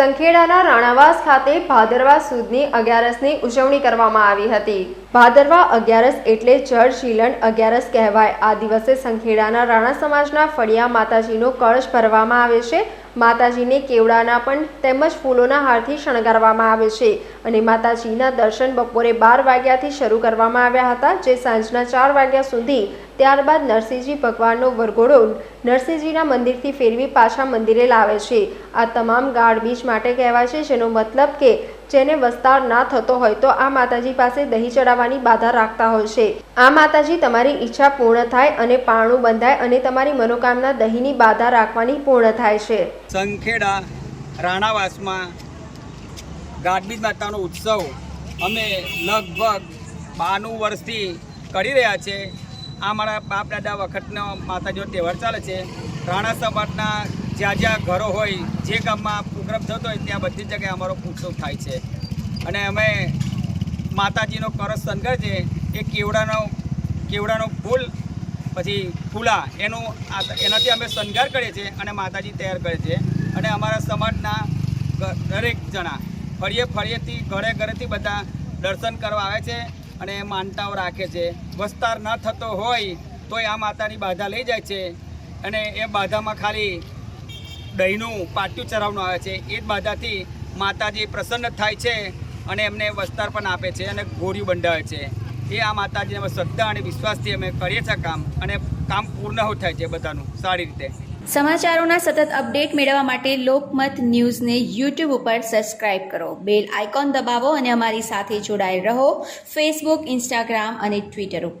સંખેડાના રાણાવાસ ખાતે ભાદરવા સુદની અગિયારસની ઉજવણી કરવામાં આવી હતી. ભાદરવા અગિયારસ એટલે જળ શીલણ અગિયારસ કહેવાય. આ દિવસે સંખેડાના રાણા સમાજના ફળિયા માતાજીનો કળશ ભરવામાં આવે છે. માતાજીને કેવડાના પણ તેમજ ફૂલોના હારથી શણગારવામાં આવે છે અને માતાજીના દર્શન બપોરે બાર વાગ્યાથી શરૂ કરવામાં આવ્યા હતા, જે સાંજના ચાર વાગ્યા સુધી. ત્યારબાદ નરસિંહજી ભગવાનનો વરઘોડો નરસિંહજીના મંદિરથી ફેરવી પાછા મંદિરે લાવે છે. આ તમામ ગાઢ બીજ માટે કહેવાય છે, જેનો મતલબ કે જેને વસ્તાર ના થતો હોય તો આ માતાજી પાસે દહીં ચડાવવાની બાધા રાખતા હોય છે. આ માતાજી તમારી ઈચ્છા પૂર્ણ થાય અને પારણું બંધાય અને તમારી મનોકામના દહીંની બાધા રાખવાની પૂર્ણ થાય છે. સંખેડા, રાણાવાસમાં ગાડબીજ માતાનો ઉત્સવ અમે લગભગ બાનું વર્ષથી કરી રહ્યા છે. આ મારા બાપ દાદા વખતનો માતાજીનો તહેવાર ચાલે છે. રાણા સમાજના જ્યાં જ્યાં ઘરો હોય, જે ગામમાં પ્રોગ્રામ થતો હોય, ત્યાં બધી જગ્યાએ અમારો ઉત્સવ થાય છે. અને અમે માતાજીનો કરસ શણગાર છે એ કેવડાનો કેવડાનો ફૂલ, પછી ફૂલા, એનું એનાથી અમે શણગાર કરીએ છીએ અને માતાજી તૈયાર કરીએ છીએ અને અમારા સમાજના દરેક જણા ફળીએ ફળીએથી ઘરે ઘરેથી બધા દર્શન કરવા આવે છે અને માનતાઓ રાખે છે. વસ્તાર ન થતો હોય તોય આ માતાની બાધા લઈ જાય છે. અને એ બાધામાં ખાલી દહીંનું પાટિયું ચરાવવાનું આવે છે. એ જ બાધાથી માતાજી પ્રસન્ન થાય છે અને એમને વસ્તાર પણ આપે છે અને ગોળીઓ બંધાવે છે. એ આ માતાજીને અમે શ્રદ્ધા અને વિશ્વાસથી અમે કરીએ છીએ કામ અને કામ પૂર્ણ થાય છે બધાનું, સારી રીતે. સમાચારોના સતત અપડેટ મેળવવા માટે લોકમત ન્યૂઝને યુટ્યુબ ઉપર સબસ્ક્રાઇબ કરો. બેલ આઇકોન દબાવો અને અમારી સાથે જોડાયેલ રહો. ફેસબુક ઇન્સ્ટાગ્રામ અને ટ્વિટર ઉપર.